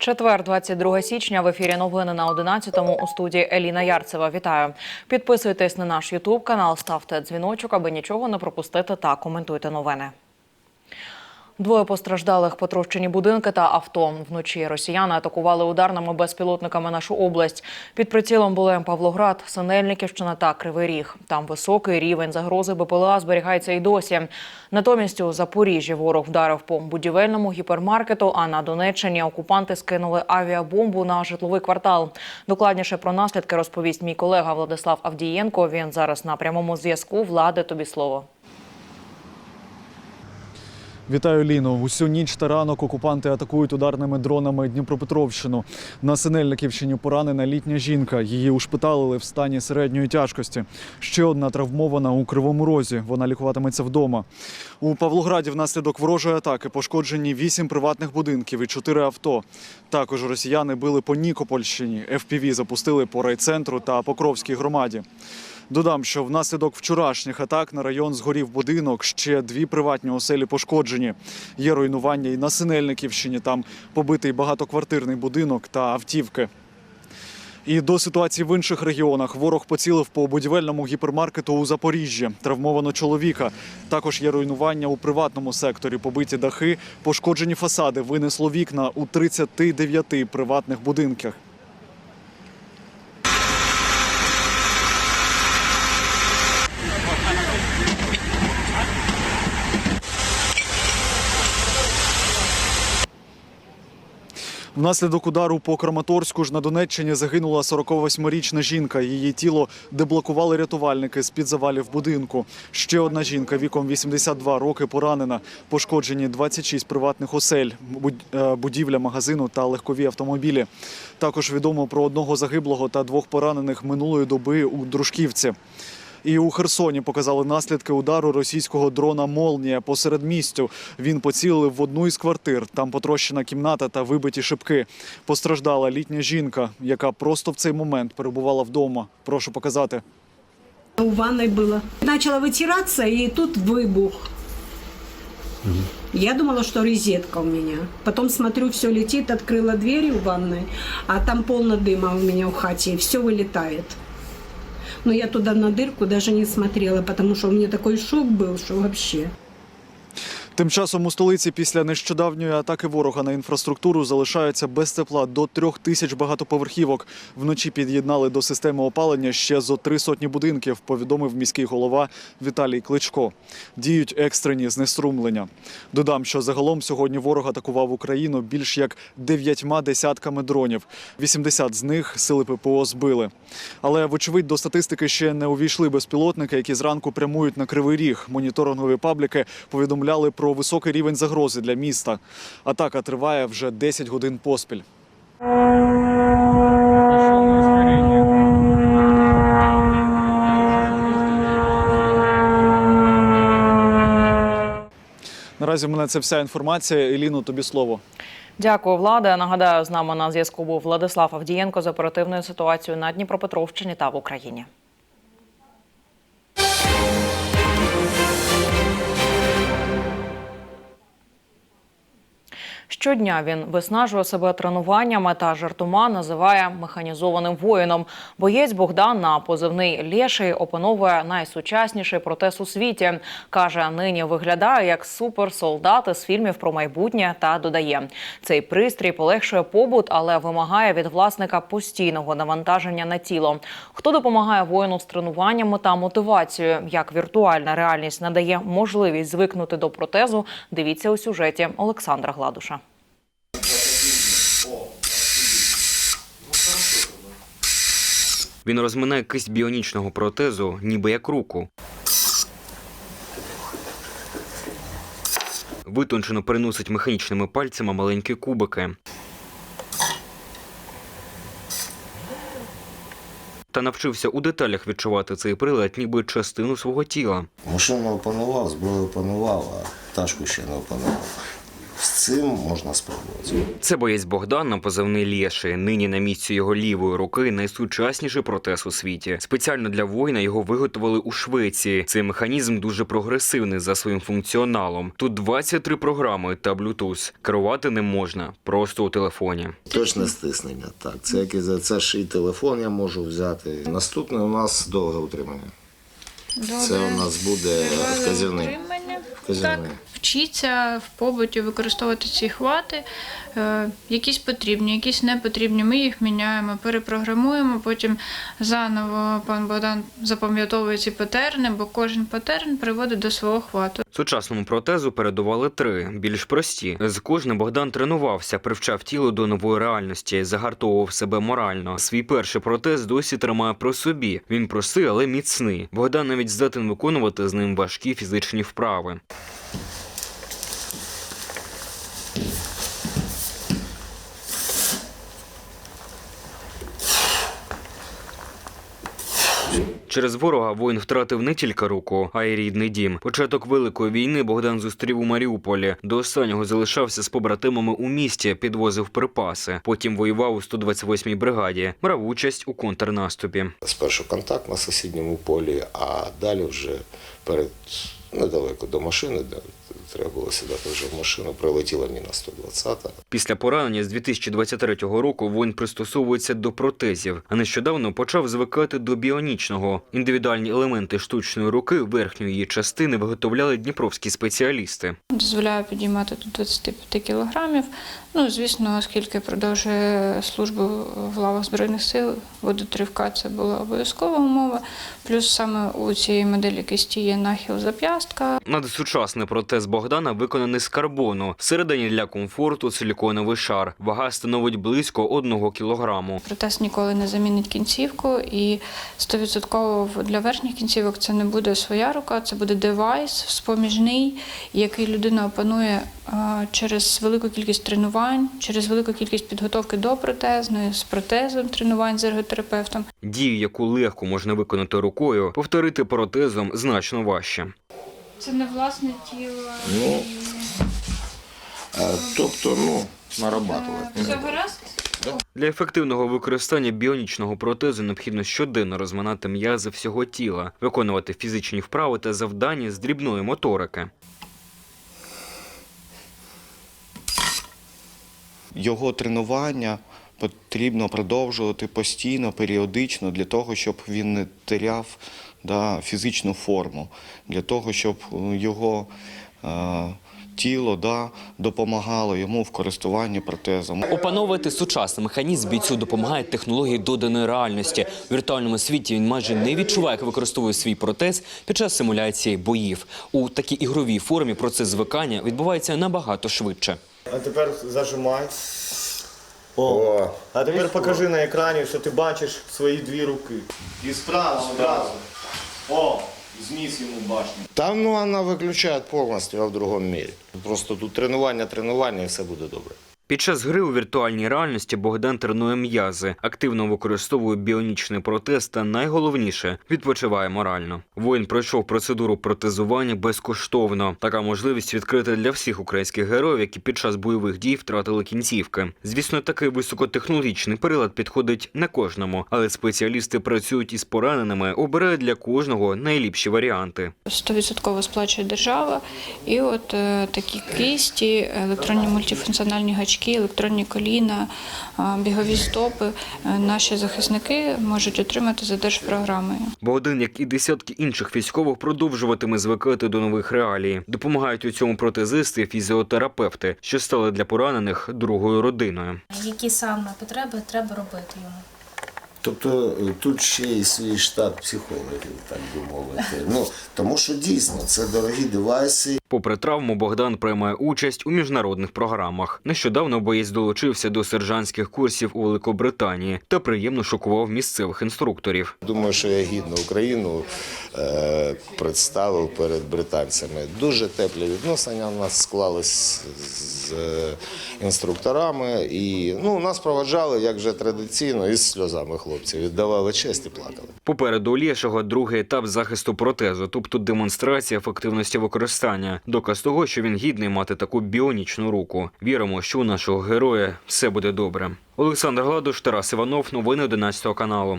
Четвер, 22 січня. В ефірі новини на 11-му у студії Еліна Ярцева. Вітаю. Підписуйтесь на наш Ютуб канал, ставте дзвіночок, аби нічого не пропустити та коментуйте новини. Двоє постраждалих потрощені будинки та авто. Вночі росіяни атакували ударними безпілотниками нашу область. Під прицілом були Павлоград, Синельниківщина та Кривий Ріг. Там високий рівень загрози БПЛА зберігається і досі. Натомість у Запоріжжі ворог вдарив по будівельному гіпермаркету. А на Донеччині окупанти скинули авіабомбу на житловий квартал. Докладніше про наслідки розповість мій колега Владислав Авдієнко. Він зараз на прямому зв'язку. Влади тобі слово. Вітаю Ліно. Усю ніч та ранок окупанти атакують ударними дронами Дніпропетровщину. На Синельниківщині поранена літня жінка. Її ушпиталили в стані середньої тяжкості. Ще одна травмована у Кривому Розі. Вона лікуватиметься вдома. У Павлограді внаслідок ворожої атаки пошкоджені вісім приватних будинків і чотири авто. Також росіяни били по Нікопольщині. ФПВ запустили по райцентру та Покровській громаді. Додам, що внаслідок вчорашніх атак на район згорів будинок. Ще дві приватні оселі пошкоджені. Є руйнування і на Синельниківщині. Там побитий багатоквартирний будинок та автівки. І до ситуації в інших регіонах ворог поцілив по будівельному гіпермаркету у Запоріжжі. Травмовано чоловіка. Також є руйнування у приватному секторі, побиті дахи, пошкоджені фасади, винесло вікна у 39 приватних будинках. Внаслідок удару по Краматорську ж на Донеччині загинула 48-річна жінка. Її тіло деблокували рятувальники з під завалів будинку. Ще одна жінка віком 82 роки поранена. Пошкоджені 26 приватних осель, е, будівля магазину та легкові автомобілі. Також відомо про одного загиблого та двох поранених минулої доби у Дружківці. І у Херсоні показали наслідки удару російського дрона Молнія посеред містю. Він поцілив в одну із квартир. Там потрощена кімната та вибиті шибки. Постраждала літня жінка, яка просто в цей момент перебувала вдома. Прошу показати. У ванной было. Начала вытираться, и тут выбух. Я думала, что розетка у меня. Потом смотрю, все летит, открыла двери в ванной, а там полно дыма у меня в хате, и все вылетает. Но я туда на дырку даже не смотрела, потому что у меня такой шок был, что вообще. Тим часом у столиці після нещодавньої атаки ворога на інфраструктуру залишаються без тепла до трьох тисяч багатоповерхівок. Вночі під'єднали до системи опалення ще зо три сотні будинків. Повідомив міський голова Віталій Кличко. Діють екстрені знеструмлення. Додам, що загалом сьогодні ворог атакував Україну більш як дев'ятьма десятками дронів. 80 з них сили ППО збили. Але вочевидь до статистики ще не увійшли безпілотники, які зранку прямують на кривий ріг. Моніторингові пабліки повідомляли про високий рівень загрози для міста. Атака триває вже 10 годин поспіль. Наразі в мене це вся інформація. Еліно, тобі слово. Дякую, влада. Нагадаю, з нами на зв'язку був Владислав Авдієнко з оперативною ситуацією на Дніпропетровщині та в Україні. Щодня він виснажує себе тренуваннями та жартома називає механізованим воїном. Боєць Богдан на позивний Лєший опановує найсучасніший протез у світі. каже, нині виглядає як суперсолдат із фільмів про майбутнє та додає, цей пристрій полегшує побут, але вимагає від власника постійного навантаження на тіло. Хто допомагає воїну з тренуваннями та мотивацією? Як віртуальна реальність надає можливість звикнути до протезу? Дивіться у сюжеті Олександра Гладуша. Він розминає кисть біонічного протезу, ніби як руку. Витончено переносить механічними пальцями маленькі кубики. Та навчився у деталях відчувати цей прилад, ніби частину свого тіла. Машину опанував, зброю опанував, а пташку ще не опанував. Цим можна спробувати. Це боєць Богдан на позивний Лєши. Нині на місці його лівої руки найсучасніший протез у світі. Спеціально для воїна його виготовили у Швеції. Цей механізм дуже прогресивний за своїм функціоналом. Тут 23 програми та Bluetooth. Керувати ним можна просто у телефоні. Точне стиснення. Так, це як і за це ж і телефон я можу взяти. Наступне у нас довге утримання. Це у нас буде вказівний. Так, вчіться в побуті використовувати ці хвати. Е, якісь потрібні, якісь не потрібні. Ми їх міняємо, перепрограмуємо. Потім заново пан Богдан запам'ятовує ці патерни, бо кожен патерн приводить до свого хвату. Сучасному протезу передували три, більш прості. З кожним Богдан тренувався, привчав тіло до нової реальності, загартовував себе морально. Свій перший протез досі тримає при собі. Він простий, але міцний. Богдан навіть здатен виконувати з ним важкі фізичні вправи. Через ворога воїн втратив не тільки руку, а й рідний дім. Початок великої війни Богдан зустрів у Маріуполі. До останнього залишався з побратимами у місті, підвозив припаси. Потім воював у 128-й бригаді, брав участь у контрнаступі. Спершу контакт на сусідньому полі, а далі вже перед недалеко до машини, де треба було сідати вже в машину, прилетіла міна 120. Після поранення з 2023 року воїн пристосовується до протезів, а нещодавно почав звикати до біонічного. Індивідуальні елементи штучної руки верхньої її частини виготовляли дніпровські спеціалісти. Дозволяє підіймати до 25 кілограмів. Ну, звісно, оскільки продовжує службу в лавах Збройних сил, водотривка це була обов'язкова умова. Плюс саме у цієї моделі кисті є нахил зап'ястка, Надсучасний протез Богдана виконаний з карбону. Всередині для комфорту силіконовий шар. Вага становить близько одного кілограму. Протез ніколи не замінить кінцівку, і 100% для верхніх кінцівок це не буде своя рука, це буде девайс споміжний, який людина опанує через велику кількість тренувань, через велику кількість підготовки до протезної, з протезом тренувань з ерготерапевтом. Дію, яку легко можна виконати рукою, повторити протезом значно важче. Це не власне тіло. Ну, Е, Тобто, ну, нарабатувати. Все гаразд? Для ефективного використання біонічного протезу необхідно щоденно розминати м'язи всього тіла, виконувати фізичні вправи та завдання з дрібної моторики. Його тренування потрібно продовжувати постійно, періодично, для того, щоб він не теряв да, фізичну форму, для того, щоб е, його е, тіло да, допомагало йому в користуванні протезом. Опановувати сучасний механізм бійцю допомагає технології доданої реальності. У віртуальному світі він майже не відчуває, як використовує свій протез під час симуляції боїв. У такій ігровій формі процес звикання відбувається набагато швидше. А тепер зажимай. О. О, А тепер покажи на екрані, що ти бачиш свої дві руки. І справа одразу. О, зніс йому башню. там ну, вона виключає повністю, а в другому мірі. Просто тут тренування, тренування і все буде добре. Під час гри у віртуальній реальності Богдан тренує м'язи, активно використовує біонічний протез та найголовніше відпочиває морально. Воїн пройшов процедуру протезування безкоштовно. Така можливість відкрита для всіх українських героїв, які під час бойових дій втратили кінцівки. Звісно, такий високотехнологічний прилад підходить не кожному, але спеціалісти працюють із пораненими, обирають для кожного найліпші варіанти. 100% сплачує держава. І от е, такі кисті, електронні мультифункціональні гачки, електронні коліна, бігові стопи е, наші захисники можуть отримати за держпрограмою. Богдан, як і десятки інших військових, продовжуватиме звикати до нових реалій. Допомагають у цьому протезисти, фізіотерапевти, що стали для поранених другою родиною. Які саме потреби треба робити йому. Тобто е, тут ще і свій штат психологів, так би мовити. Ну, тому що дійсно це дорогі девайси, Попри травму, Богдан приймає участь у міжнародних програмах. Нещодавно боєць долучився до сержантських курсів у Великобританії та приємно шокував місцевих інструкторів. Думаю, що я гідно Україну е, представив перед британцями. Дуже теплі відносини у нас склались з е, інструкторами. І ну, нас проводжали, як вже традиційно, із сльозами хлопці. Віддавали честь і плакали. Попереду у Лєшого другий етап захисту протезу, тобто демонстрація ефективності використання. Доказ того, що він гідний мати таку біонічну руку. Віримо, що у нашого героя все буде добре. Олександр Гладуш, Тарас Іванов, новини 11 каналу.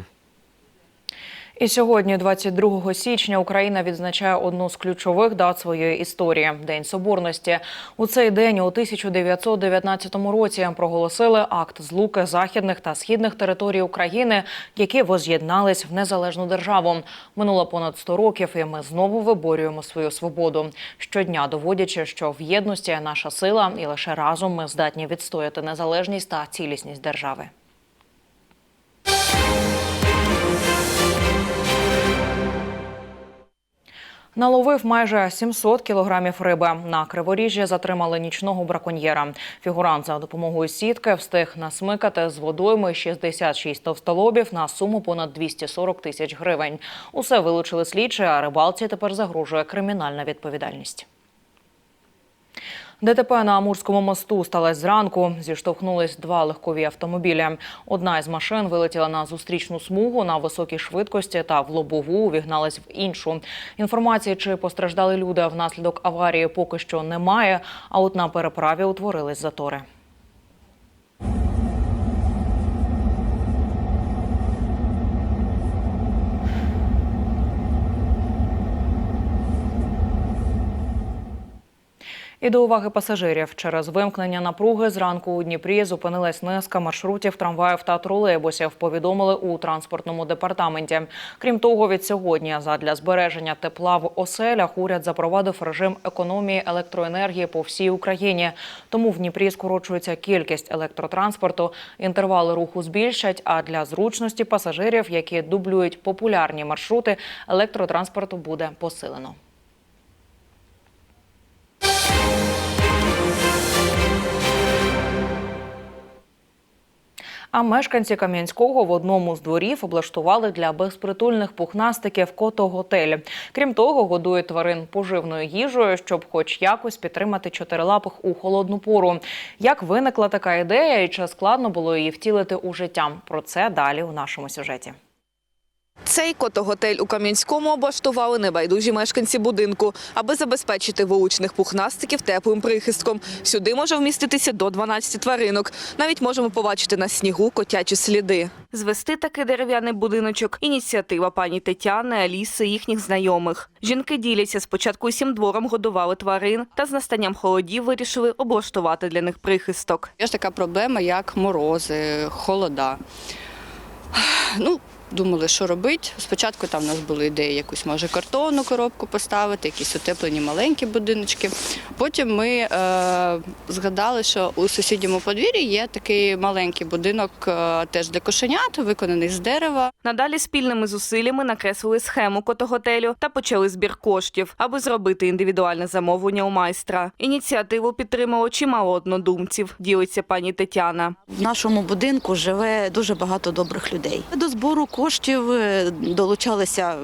І сьогодні, 22 січня, Україна відзначає одну з ключових дат своєї історії День Соборності. У цей день у 1919 році проголосили акт злуки західних та східних територій України, які воз'єднались в незалежну державу. Минуло понад 100 років, і ми знову виборюємо свою свободу. Щодня доводячи, що в єдності наша сила, і лише разом ми здатні відстояти незалежність та цілісність держави. Наловив майже 700 кілограмів риби. На Криворіжжі затримали нічного браконьєра. Фігурант за допомогою сітки встиг насмикати з водойми 66 товстолобів на суму понад 240 тисяч гривень. Усе вилучили слідчі, а рибалці тепер загрожує кримінальна відповідальність. ДТП на Амурському мосту сталося зранку. Зіштовхнулись два легкові автомобілі. Одна із машин вилетіла на зустрічну смугу на високій швидкості та в лобову увігналась в іншу. Інформації, чи постраждали люди внаслідок аварії, поки що немає. А от на переправі утворились затори. І до уваги пасажирів через вимкнення напруги зранку у Дніпрі зупинилась низка маршрутів трамваїв та тролейбусів. Повідомили у транспортному департаменті. Крім того, від сьогодні задля збереження тепла в оселях уряд запровадив режим економії електроенергії по всій Україні. Тому в Дніпрі скорочується кількість електротранспорту. Інтервали руху збільшать. А для зручності пасажирів, які дублюють популярні маршрути, електротранспорту буде посилено. А мешканці Кам'янського в одному з дворів облаштували для безпритульних пухнастиків кото-готель. Крім того, годують тварин поживною їжею, щоб хоч якось підтримати чотирилапих у холодну пору. Як виникла така ідея і чи складно було її втілити у життя? Про це далі у нашому сюжеті. Цей котоготель у Кам'янському облаштували небайдужі мешканці будинку, аби забезпечити вуличних пухнастиків теплим прихистком. Сюди може вміститися до 12 тваринок. Навіть можемо побачити на снігу котячі сліди. Звести такий дерев'яний будиночок – ініціатива пані Тетяни, Аліси, їхніх знайомих. Жінки діляться, спочатку усім двором годували тварин, та з настанням холодів вирішили облаштувати для них прихисток. Є ж така проблема, як морози, холода. Ну, думали, що робити. Спочатку там у нас були ідеї якусь, може, картонну коробку поставити, якісь утеплені маленькі будиночки. Потім ми е, згадали, що у сусідньому подвір'ї є такий маленький будинок е, теж для кошенят, виконаний з дерева. Надалі спільними зусиллями накреслили схему котоготелю та почали збір коштів, аби зробити індивідуальне замовлення у майстра. Ініціативу підтримало чимало однодумців, ділиться пані Тетяна. В нашому будинку живе дуже багато добрих людей. До збору коштів е, долучалися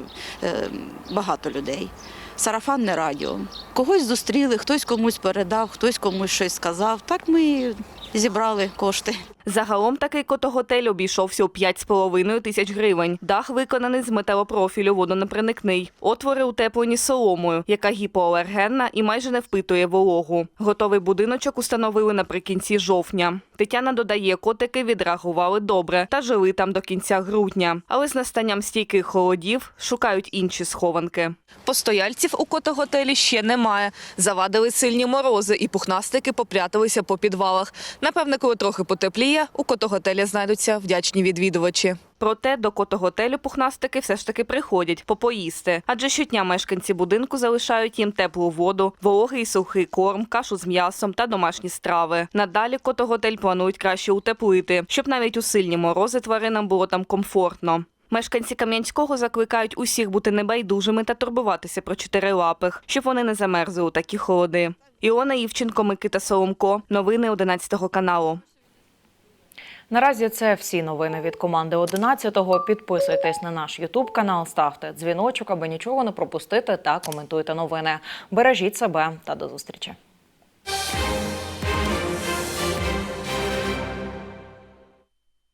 е, багато людей. Сарафанне радіо. Когось зустріли, хтось комусь передав, хтось комусь щось сказав. Так ми зібрали кошти. Загалом такий котоготель обійшовся у 5,5 тисяч гривень. Дах виконаний з металопрофілю, водонепроникний. Отвори утеплені соломою, яка гіпоалергенна і майже не впитує вологу. Готовий будиночок установили наприкінці жовтня. Тетяна додає, котики відреагували добре та жили там до кінця грудня. Але з настанням стійких холодів шукають інші схованки. Постояльців у котоготелі ще немає. Завадили сильні морози, і пухнастики попряталися по підвалах. Напевне, коли трохи потепліє, у котоготелі знайдуться вдячні відвідувачі. Проте до котоготелю пухнастики все ж таки приходять попоїсти, адже щодня мешканці будинку залишають їм теплу воду, вологий сухий корм, кашу з м'ясом та домашні страви. Надалі котоготель планують краще утеплити, щоб навіть у сильні морози тваринам було там комфортно. Мешканці Кам'янського закликають усіх бути небайдужими та турбуватися про чотирилапих, щоб вони не замерзли у такі холоди. Іона Івченко, Микита Соломко. Новини 11 каналу. Наразі це всі новини від команди 11-го. Підписуйтесь на наш Ютуб канал, ставте дзвіночок, аби нічого не пропустити та коментуйте новини. Бережіть себе та до зустрічі.